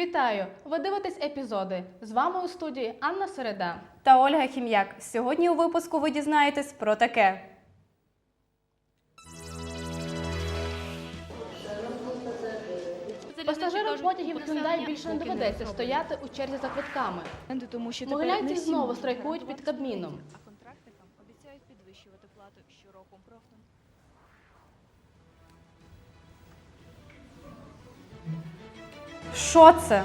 Вітаю! Ви дивитесь епізоди. З вами у студії Анна Середа. та Ольга Хім'як. Сьогодні у випуску ви дізнаєтесь про таке. Пасажирам потягів Hyundai більше не доведеться стояти у черзі за квитками. тому що Могилянці знову страйкують під Кабміном. Що це?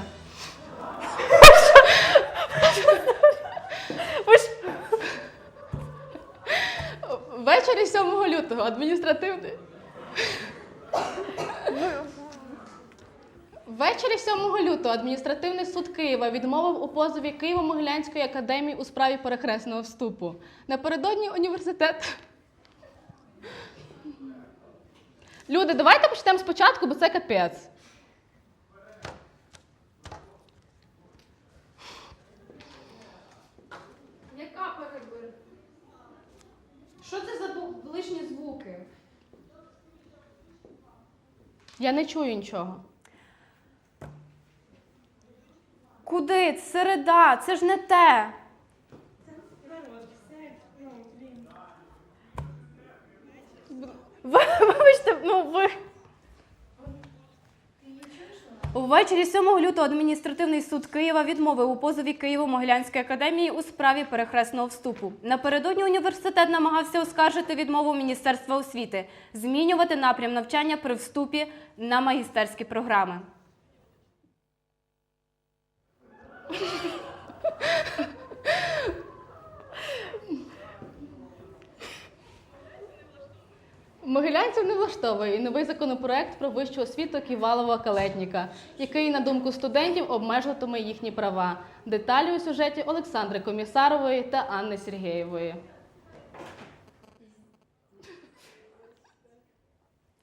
Ввечері 7 лютого адміністративний. Ввечері 7 лютого адміністративний суд Києва відмовив у позові Києво-Могилянської академії у справі перехресного вступу. Напередодні університет. Люди, давайте почнемо спочатку, бо це капець. Яка перебир? Що це за бу- лишні звуки? Я не чую нічого. Куди? Це середа, це ж не те. Ви- Вибачте, ну ви. Увечері 7 лютого адміністративний суд Києва відмовив у позові Києво-Могилянської академії у справі перехресного вступу. Напередодні університет намагався оскаржити відмову Міністерства освіти, змінювати напрям навчання при вступі на магістерські програми. Могилянців не влаштовує і новий законопроект про вищу освіту Ківалова Калетніка, який, на думку студентів, обмежуватиме їхні права. Деталі у сюжеті Олександри Комісарової та Анни Сергєєвої.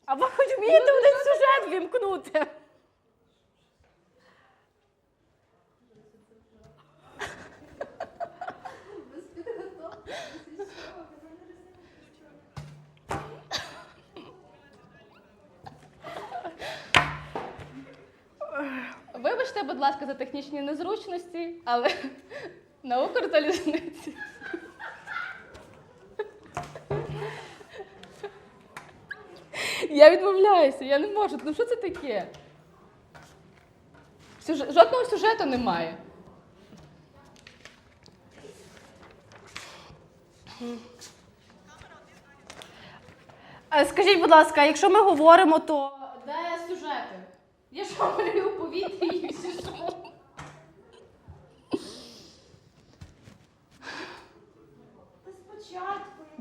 А ви хоч вмієте один сюжет вімкнути? Будь ласка, за технічні незручності, але на Укрзалізниці. Я відмовляюся, я не можу. Ну що це таке? Сюжет, жодного сюжету немає. Скажіть, будь ласка, якщо ми говоримо, то Де сюжети? Я що малюю у повітрі і всі що?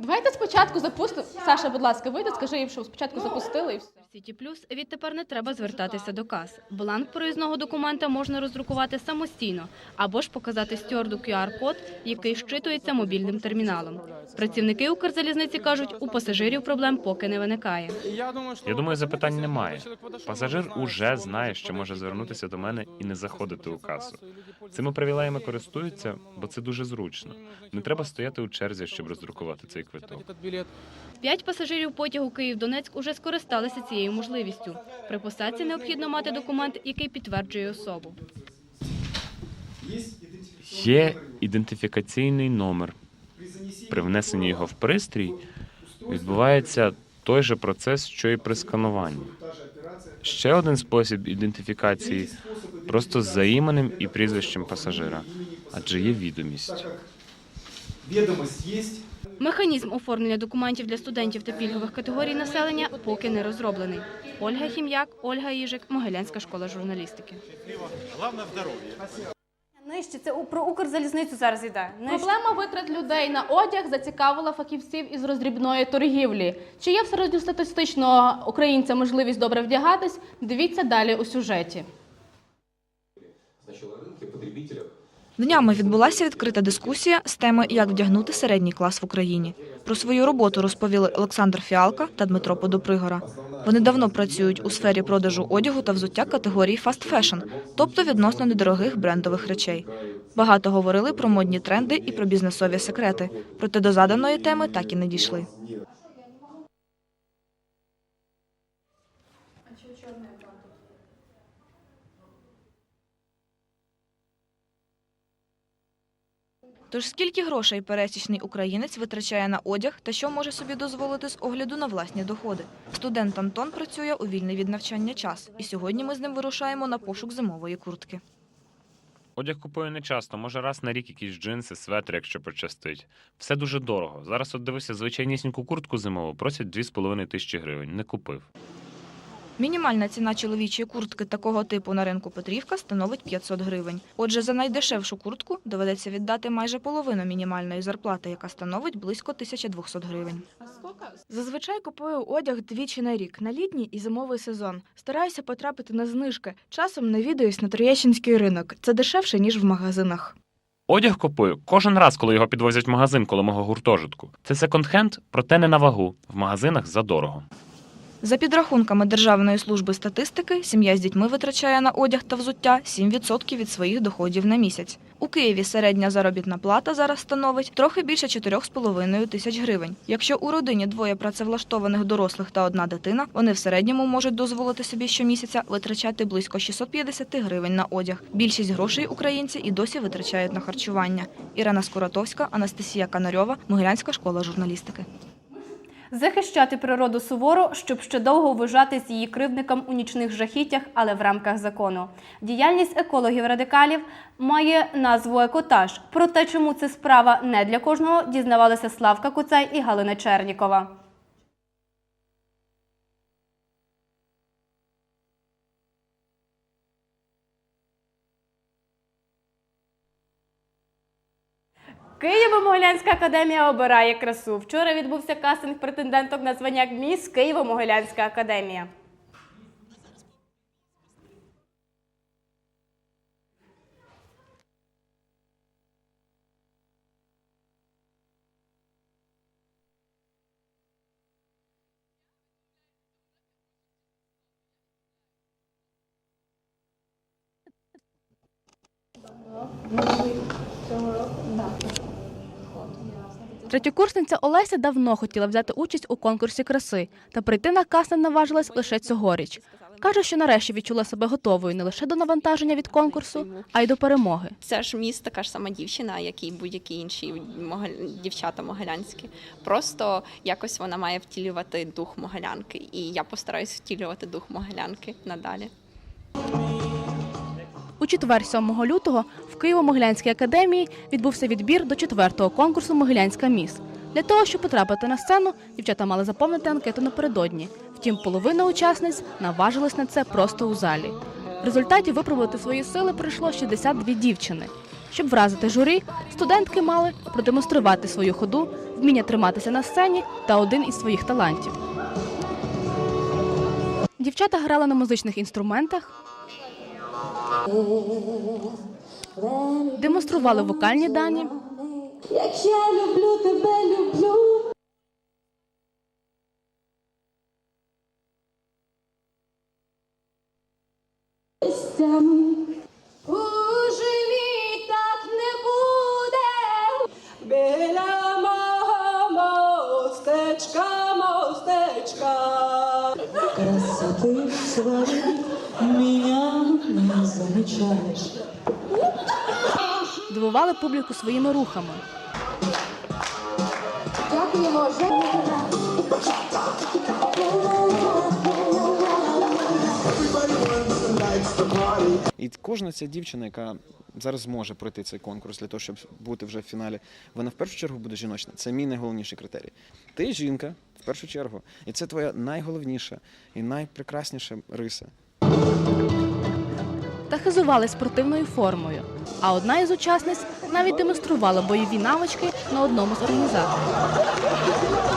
Давайте спочатку запустимо. Саша, будь ласка, вийди, скажи їм, що спочатку запустили і все. Сіті Плюс відтепер не треба звертатися до кас. Бланк проїзного документа можна роздрукувати самостійно або ж показати стюарду QR-код, який щитується мобільним терміналом. Працівники Укрзалізниці кажуть, у пасажирів проблем поки не виникає. Я думаю, запитань немає. Пасажир уже знає, що може звернутися до мене і не заходити у касу. Цими привілеями користуються, бо це дуже зручно. Не треба стояти у черзі, щоб роздрукувати цей квиток. П'ять пасажирів потягу Київ-Донецьк уже скористалися цією можливістю. При посадці необхідно мати документ, який підтверджує особу. Є ідентифікаційний номер. При внесенні його в пристрій відбувається той же процес, що і при скануванні. Ще один спосіб ідентифікації просто за іменем і прізвищем пасажира, адже є відомість. Ведомость есть. Механізм оформлення документів для студентів та пільгових категорій населення поки не розроблений. Ольга Хім'як, Ольга Їжик, Могилянська школа журналістики. нижче це про Укрзалізницю зараз йде. Нижче. Проблема витрат людей на одяг зацікавила фахівців із роздрібної торгівлі. Чи є в середньостатистичного українця можливість добре вдягатись? Дивіться далі у сюжеті. Днями відбулася відкрита дискусія з теми Як вдягнути середній клас в Україні. Про свою роботу розповіли Олександр Фіалка та Дмитро Подопригора. Вони давно працюють у сфері продажу одягу та взуття категорії фаст фешн, тобто відносно недорогих брендових речей. Багато говорили про модні тренди і про бізнесові секрети, проте до заданої теми так і не дійшли. Тож скільки грошей пересічний українець витрачає на одяг та що може собі дозволити з огляду на власні доходи? Студент Антон працює у вільний від навчання час, і сьогодні ми з ним вирушаємо на пошук зимової куртки. Одяг купую не часто, може раз на рік якісь джинси, светри, якщо пощастить. Все дуже дорого. Зараз от дивився звичайнісіньку куртку зимову, просять 2,5 тисячі гривень. Не купив. Мінімальна ціна чоловічої куртки такого типу на ринку Петрівка становить 500 гривень. Отже, за найдешевшу куртку доведеться віддати майже половину мінімальної зарплати, яка становить близько 1200 гривень. Зазвичай купую одяг двічі на рік на літній і зимовий сезон. Стараюся потрапити на знижки. Часом навідуюсь на Троєщинський ринок. Це дешевше ніж в магазинах. Одяг купую кожен раз, коли його підвозять в магазин коло мого гуртожитку. Це секонд-хенд, проте не на вагу. В магазинах задорого. За підрахунками Державної служби статистики, сім'я з дітьми витрачає на одяг та взуття 7% від своїх доходів на місяць. У Києві середня заробітна плата зараз становить трохи більше 4,5 тисяч гривень. Якщо у родині двоє працевлаштованих дорослих та одна дитина, вони в середньому можуть дозволити собі щомісяця витрачати близько 650 гривень на одяг. Більшість грошей українці і досі витрачають на харчування. Ірина Скуратовська, Анастасія Канарьова, Могилянська школа журналістики. Захищати природу суворо, щоб ще довго вважати з її кривдником у нічних жахіттях, але в рамках закону. Діяльність екологів-радикалів має назву екотаж. Про те, чому це справа не для кожного, дізнавалися Славка Куцай і Галина Чернікова. Києво-Могилянська академія обирає красу. Вчора відбувся кастинг претенденток на звання міс Києво-Могилянська академія. Третьокурсниця Олеся давно хотіла взяти участь у конкурсі краси та прийти на кастинг наважилась лише цьогоріч. Каже, що нарешті відчула себе готовою не лише до навантаження від конкурсу, а й до перемоги. Це ж міст така ж сама дівчина, як і будь-які інші дівчата могилянські. Просто якось вона має втілювати дух могилянки, і я постараюсь втілювати дух могилянки надалі. У четвер, 7 лютого, в Києво-Могилянській академії відбувся відбір до четвертого конкурсу Могилянська міс. Для того, щоб потрапити на сцену, дівчата мали заповнити анкету напередодні. Втім, половина учасниць наважилась на це просто у залі. В результаті випробувати свої сили прийшло 62 дівчини. Щоб вразити журі, студентки мали продемонструвати свою ходу, вміння триматися на сцені та один із своїх талантів. Дівчата грали на музичних інструментах, демонстрували вокальні дані, Як я люблю тебе, люблю. Дивували публіку своїми рухами. Дякуємо. І кожна ця дівчина, яка зараз зможе пройти цей конкурс для того, щоб бути вже в фіналі, вона в першу чергу буде жіночна. Це мій найголовніший критерій. Ти жінка в першу чергу, і це твоя найголовніша і найпрекрасніша риса. Хизували спортивною формою. А одна із учасниць навіть демонструвала бойові навички на одному з організаторів.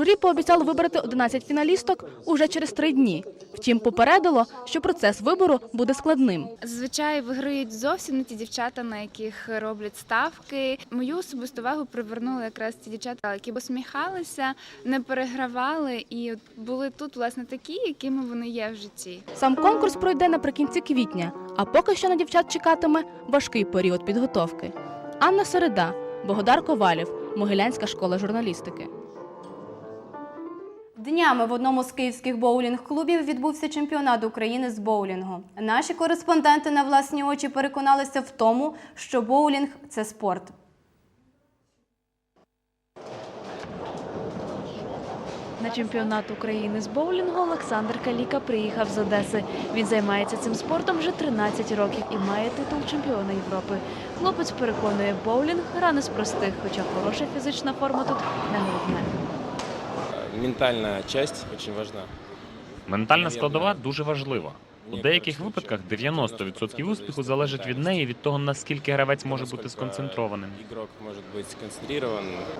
Журі пообіцяло вибрати 11 фіналісток уже через три дні. Втім, попередило, що процес вибору буде складним. Зазвичай виграють зовсім не ті дівчата, на яких роблять ставки. Мою особисту увагу привернули якраз ті дівчата, які посміхалися, не перегравали і були тут власне такі, якими вони є в житті. Сам конкурс пройде наприкінці квітня, а поки що на дівчат чекатиме важкий період підготовки. Анна Середа, Богодар Ковалів, Могилянська школа журналістики. Днями в одному з київських боулінг-клубів відбувся чемпіонат України з боулінгу. Наші кореспонденти на власні очі переконалися в тому, що боулінг це спорт. На чемпіонат України з боулінгу Олександр Каліка приїхав з Одеси. Він займається цим спортом вже 13 років і має титул чемпіона Європи. Хлопець переконує, боулінг гра не з простих, хоча хороша фізична форма тут не головне. Ментальная часть очень важна. Ментальна складова дуже важлива. У деяких випадках 90% успіху залежить від неї, від того, наскільки гравець може бути сконцентрованим.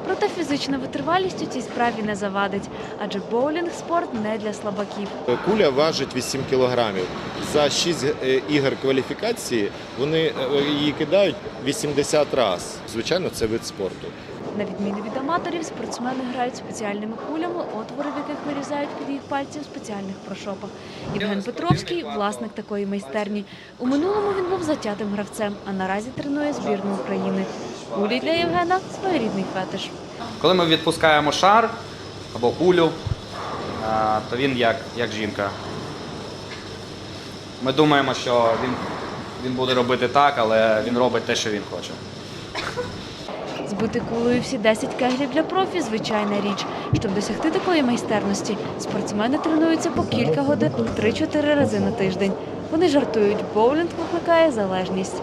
Проте фізична витривалість у цій справі не завадить, адже боулінг спорт не для слабаків. Куля важить 8 кілограмів. За 6 ігор кваліфікації вони е, її кидають 80 разів. Звичайно, це вид спорту. На відміну від аматорів, спортсмени грають спеціальними кулями, отвори в яких вирізають під їх пальці в спеціальних прошопах. Євген Петровський власник такої майстерні. У минулому він був затятим гравцем, а наразі тренує збірну України. Кулі для Євгена своєрідний фетиш. Коли ми відпускаємо шар або кулю, то він як, як жінка. Ми думаємо, що він, він буде робити так, але він робить те, що він хоче. Збити кулею всі 10 кеглів для профі звичайна річ. Щоб досягти такої майстерності, спортсмени тренуються по кілька годин 3-4 рази на тиждень. Вони жартують, боулінг викликає залежність.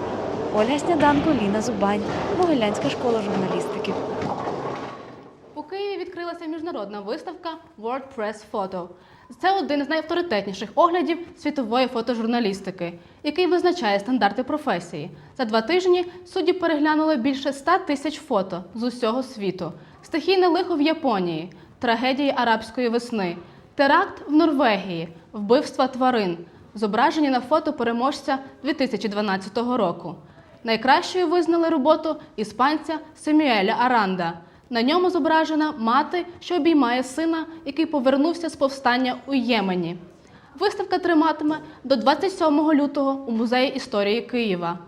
Ольга Сняданко, Ліна Зубань, Могилянська школа журналістики. У Києві відкрилася міжнародна виставка World Press Photo. Це один з найавторитетніших оглядів світової фотожурналістики, який визначає стандарти професії. За два тижні судді переглянули більше 100 тисяч фото з усього світу, стихійне лихо в Японії, трагедії арабської весни, теракт в Норвегії, вбивства тварин, зображені на фото переможця 2012 року. Найкращою визнали роботу іспанця Семюеля Аранда. На ньому зображена мати, що обіймає сина, який повернувся з повстання у Ємені. Виставка триматиме до 27 лютого у музеї історії Києва.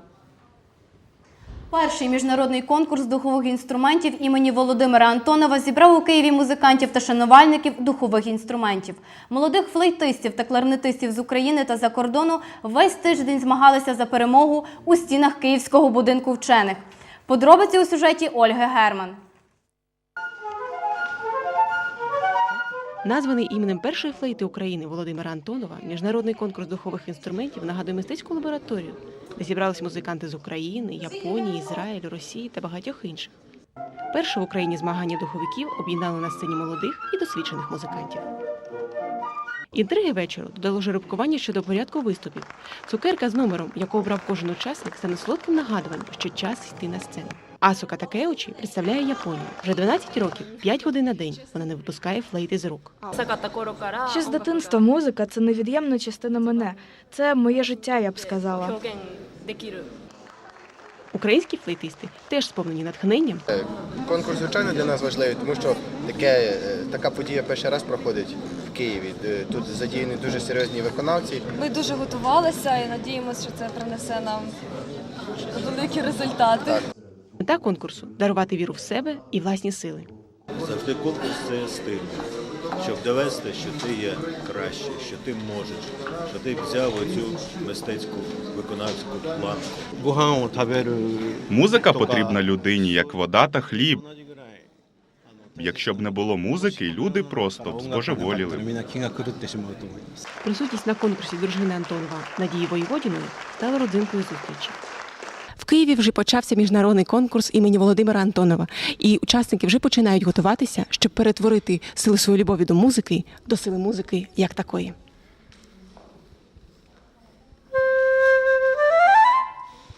Перший міжнародний конкурс духових інструментів імені Володимира Антонова зібрав у Києві музикантів та шанувальників духових інструментів. Молодих флейтистів та кларнетистів з України та за кордону весь тиждень змагалися за перемогу у стінах Київського будинку вчених. Подробиці у сюжеті Ольги Герман. Названий іменем першої флейти України Володимира Антонова, міжнародний конкурс духових інструментів нагадує мистецьку лабораторію, де зібрались музиканти з України, Японії, Ізраїлю, Росії та багатьох інших. Перше в Україні змагання духовиків об'єднали на сцені молодих і досвідчених музикантів. Інтриги вечору додало жеребкування щодо порядку виступів. Цукерка з номером, яку обрав кожен учасник, стане солодким нагадуванням, що час йти на сцену. Асука Такеучі представляє Японію. Вже 12 років, 5 годин на день вона не випускає флейти з рук. Ще з дитинства музика це невід'ємна частина мене. Це моє життя, я б сказала. Українські флейтисти теж сповнені натхненням. Конкурс, звичайно, для нас важливий, тому що таке, е, така подія перший раз проходить Києві. Е, Тут задіяні дуже серйозні виконавці. Ми дуже готувалися і надіємося, що це принесе нам великі результати. Мета конкурсу дарувати віру в себе і власні сили. Завжди конкурс це стиль, щоб довести, що ти є краще, що ти можеш, що ти взяв оцю мистецьку виконавську планку. Музика потрібна людині, як вода та хліб. Якщо б не було музики, люди просто б збожеволіли. Присутність на конкурсі дружини Антонова Надії Воєводіної стала родзинкою зустрічі. В Києві вже почався міжнародний конкурс імені Володимира Антонова, і учасники вже починають готуватися, щоб перетворити сили своєї любові до музики до сили музики як такої.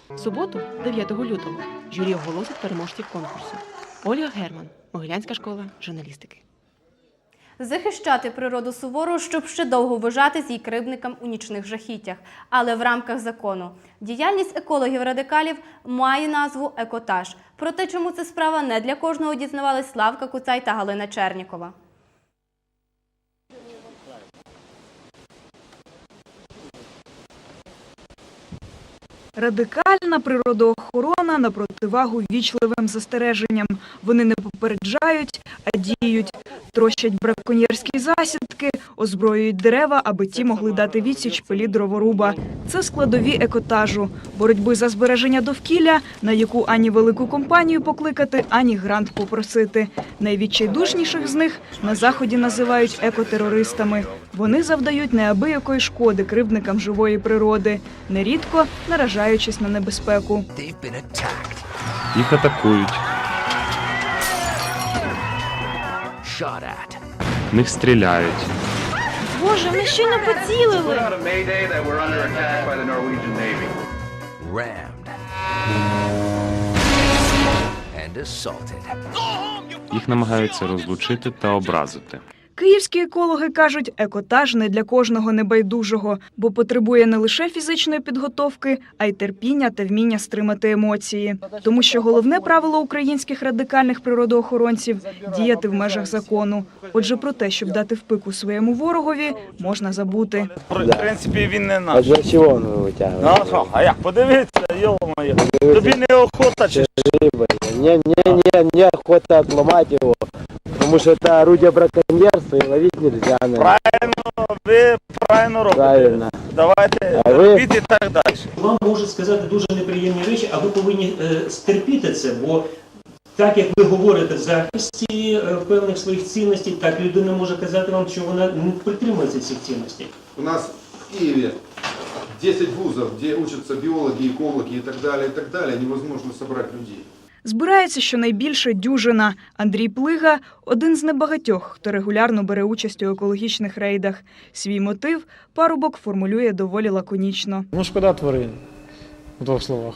В суботу, 9 лютого, журі оголосить переможців конкурсу. Ольга Герман, Могилянська школа журналістики. Захищати природу суворо, щоб ще довго вважати з її кривдникам у нічних жахіттях, але в рамках закону. Діяльність екологів-радикалів має назву екотаж. Про те, чому це справа не для кожного дізнавались Славка Куцай та Галина Чернікова. Радикальна природоохорона на противагу вічливим застереженням. Вони не попереджають, а діють. Трощать браконьєрські засідки, озброюють дерева, аби ті могли дати відсіч пилі дроворуба. Це складові екотажу, боротьби за збереження довкілля, на яку ані велику компанію покликати, ані грант попросити. Найвідчайдушніших з них на заході називають екотерористами. Вони завдають неабиякої шкоди кривдникам живої природи, нерідко наражаючись на небезпеку. Їх атакують, в них стріляють. Боже, вони щойно поцілили. Їх намагаються розлучити та образити. Київські екологи кажуть, екотаж не для кожного небайдужого, бо потребує не лише фізичної підготовки, а й терпіння та вміння стримати емоції. Тому що головне правило українських радикальних природоохоронців діяти в межах закону. Отже, про те, щоб дати впику своєму ворогові, можна забути. В принципі, він не наш. А чого ви витягуєте? Ну, а що? А як? Подивіться, йо-моє. Тобі не охота чи. Не, не, не, мне охота отломать его, потому что это орудие браконьерства и ловить нельзя. на правильно, ви правильно робите. Правильно. Давайте А ви? робіть і так далі. Вам можуть сказати дуже неприємні речі, а ви повинні е, стерпіти це, бо так як ви говорите в захисті е, певних своїх цінностей, так людина може казати вам, що вона не притримується цих цінностей. У нас в Киеве 10 вузов, где учатся биологи, экологи и так далее, и так далее. Невозможно собрать людей. Збирається щонайбільше дюжина. Андрій Плига – один з небагатьох, хто регулярно бере участь у екологічних рейдах. Свій мотив парубок формулює доволі лаконічно. Ну, шкода тварин. У двох словах.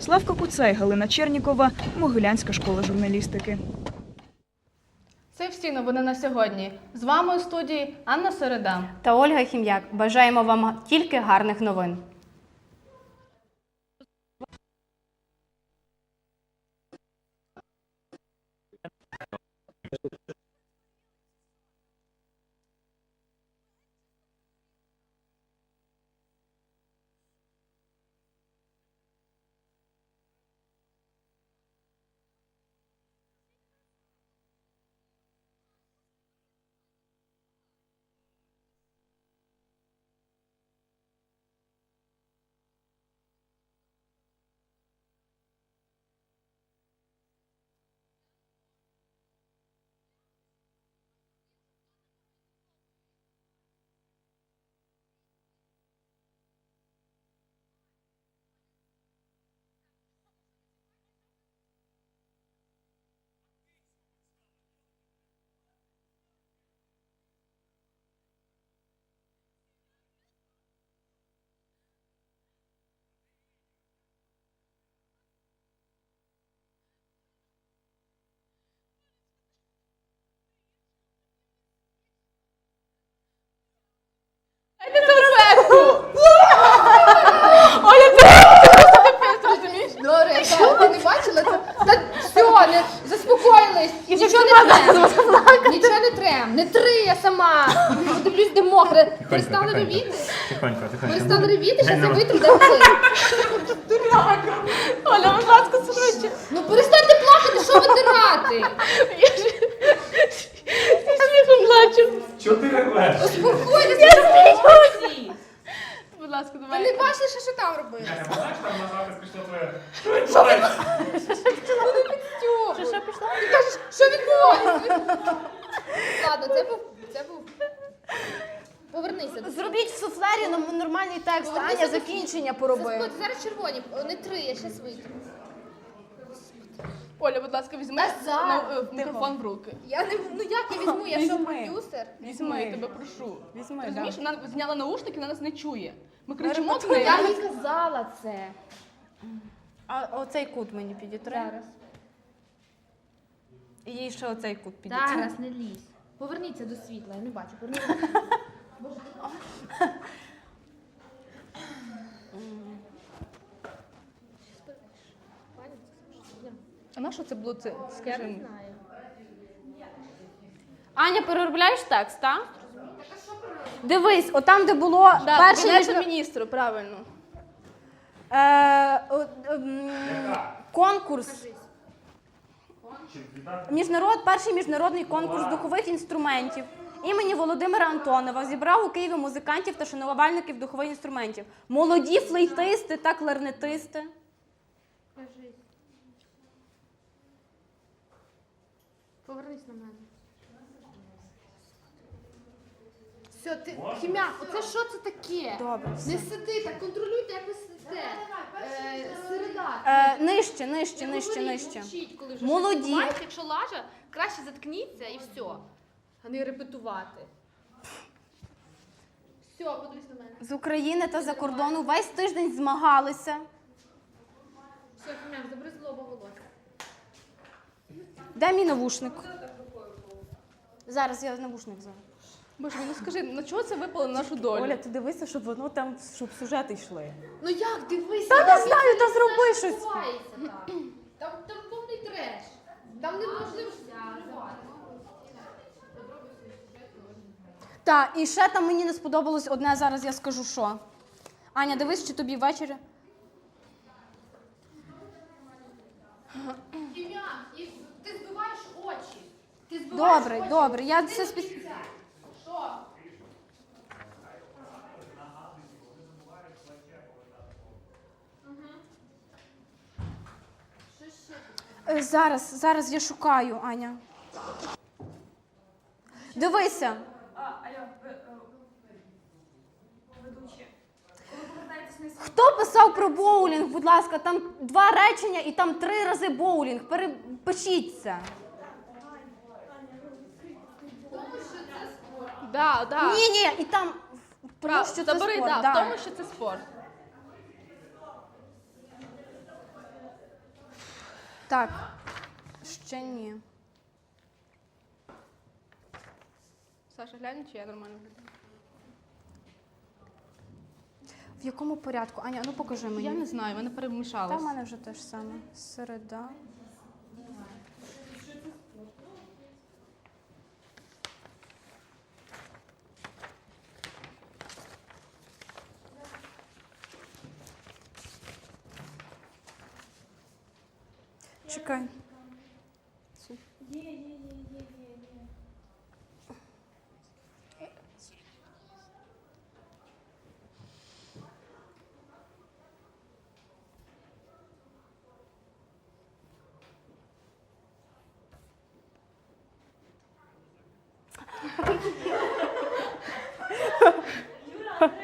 Славка Куцай, Галина Чернікова, Могилянська школа журналістики. Це всі новини на сьогодні. З вами у студії Анна Середа. Та Ольга Хім'як. Бажаємо вам тільки гарних новин. Не три я сама. Подивлюсь, де мокре. Перестали ревіти? Тихонько, Перестали ревіти, що я витру, де ви? Оля, будь ласка, швидше. Ну перестаньте плакати, що витирати? Я сміхом плачу. Чого ти ревеш? Успокойтеся, друзі. Будь ласка, давай. не бачили, що, що там робили? Що, що пішло? Ти кажеш, що відбувається? Ладно, це був, це був. Повернися. до Зробіть в суфлері нам текст, Аня закінчення поробив. Заспокойся, Зараз червоні, не три, я щас витру. Оля, будь ласка, візьми Назар, на- е, мікрофон в руки. Я не, ну як я візьму, я що, Візьми. продюсер? Візьми, я тебе прошу. Візьми, Розумієш, вона зняла наушники, вона нас не чує. Ми Кричимо, кричимо до неї. я їй казала це. А оцей кут мені підітри. Зараз. І їй ще оцей кут підітри. Зараз, не лізь. Поверніться до світла, я не бачу. Поверніться. Боже. А на що це було це? Я Скажи. не мені. знаю. Аня, переробляєш текст, так? Дивись, отам, де було Да, перше ніж... міністру, правильно. Е, о, ем, конкурс. Міжнарод, перший міжнародний конкурс духових інструментів імені Володимира Антонова зібрав у Києві музикантів та шанувальників духових інструментів. Молоді флейтисти та кларнетисти. Повернись на мене. Все, ти хім'як, оце що це таке? Добре. Не сиди так, контролюйте, як ви сидите. Е, середа. Е, нижче, нижче, Не нижче, говоріть, нижче. мовчіть, коли вже Молоді. щось відбувається. Якщо лаже, краще заткніться і все. А не репетувати. Все, подивись на мене. З України та за кордону весь тиждень змагалися. Все, хім'як, забери волосся. Де мій навушник? Зараз я навушник взяла. Боже, ну скажи, на чого це випало на нашу долю? Оля, ти дивися, щоб воно там, щоб сюжети йшли. Ну як, дивися. Та не знаю, та зроби щось. відбувається там. Там, там повний треш. Там неможливо. Так, і ще там мені не сподобалось одне, зараз я скажу що. Аня, дивись, чи тобі ввечері. Хім'як, і. Ти збиваєш Добре, очі. добре, я Ти це до спі- кінця. Що? Що ще? Е, Зараз, зараз я шукаю, Аня. Дивися. Хто писав про боулінг, будь ласка, там два речення і там три рази боулінг. Перепишіться. Тому що це спорт. Да, да. Ні, ні, і там тому Прав, що це забери, спорт. да, да. в тому, що це спорт. Так, ще ні. Саша, глянь, чи я нормально виглядаю. В якому порядку? Аня, ну покажи мені. Я не знаю, мене Та перемішалось. в мене вже те ж саме. Середа.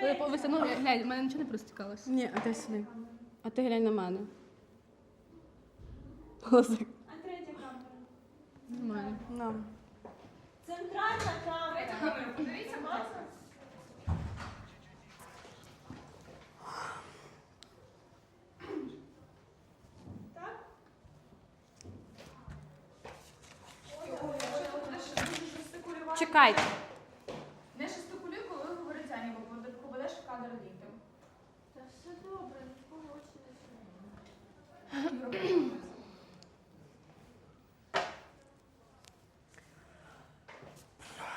Ви ви глянь, в мене нічого не простікалося. Ні, а ти сюди. А ти глянь на мене. Голосик. Нормально. Нам. Центральна камера. Подивіться, Чекайте. Не жестикулюй, коли говорить Аня, бо попадеш в кадр дітям. Та все добре, нікого очі не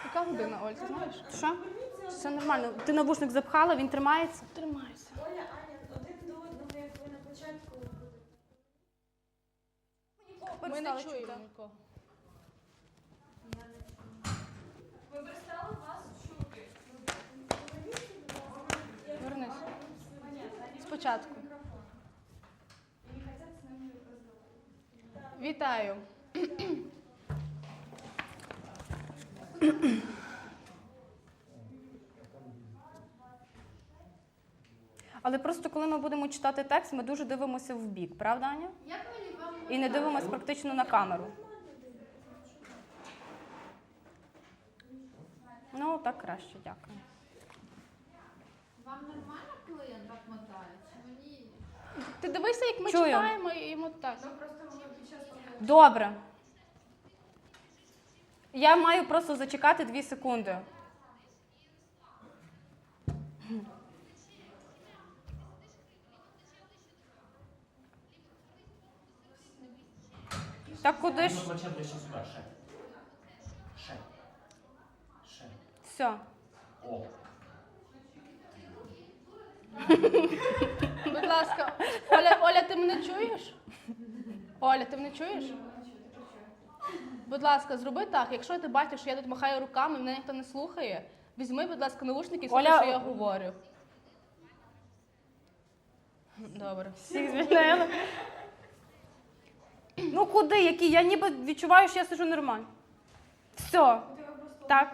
Яка година, Оль, ти знаєш? Що? Все нормально. Ти навушник запхала, він тримається? Тримайся. Оля, Аня, один до одного, як ви на початку. Ми не чуємо нікого. Ми перестали вас чути. Вернись. Спочатку. Вітаю. Але просто коли ми будемо читати текст, ми дуже дивимося в бік, правда, Аня? І не дивимося практично на камеру. Ну, так краще, дякую. Вам нормально, коли я так мотаю? Чи мені? Ти дивися, як ми Чую. читаємо і мотаємо. Добре. Я маю просто зачекати дві секунди. Так куди ж? Все. Будь ласка. Оля, Оля, ти мене чуєш? Оля, ти мене чуєш? Будь ласка, зроби так. Якщо ти бачиш, що я тут махаю руками, мене ніхто не слухає. Візьми, будь ласка, наушники і слухай, Оля- що я говорю. Добре. Всіх звільнили. Ну куди, які? Я ніби відчуваю, що я сижу нормально. Все. Так.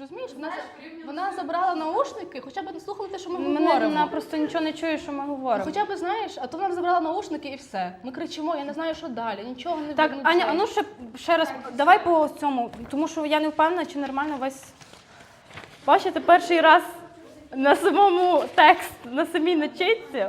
розумієш, вона, вона забрала наушники, хоча б не слухали те, що ми Мене говоримо. вона просто нічого не чує, що ми говоримо. Хоча б знаєш, а то вона забрала наушники і все. Ми кричимо, я не знаю, що далі. Нічого не Так, не Аня, це. а ну ще, ще раз, давай по цьому, тому що я не впевнена, чи нормально весь. Бачите, перший раз на самому текст, на самій начитці.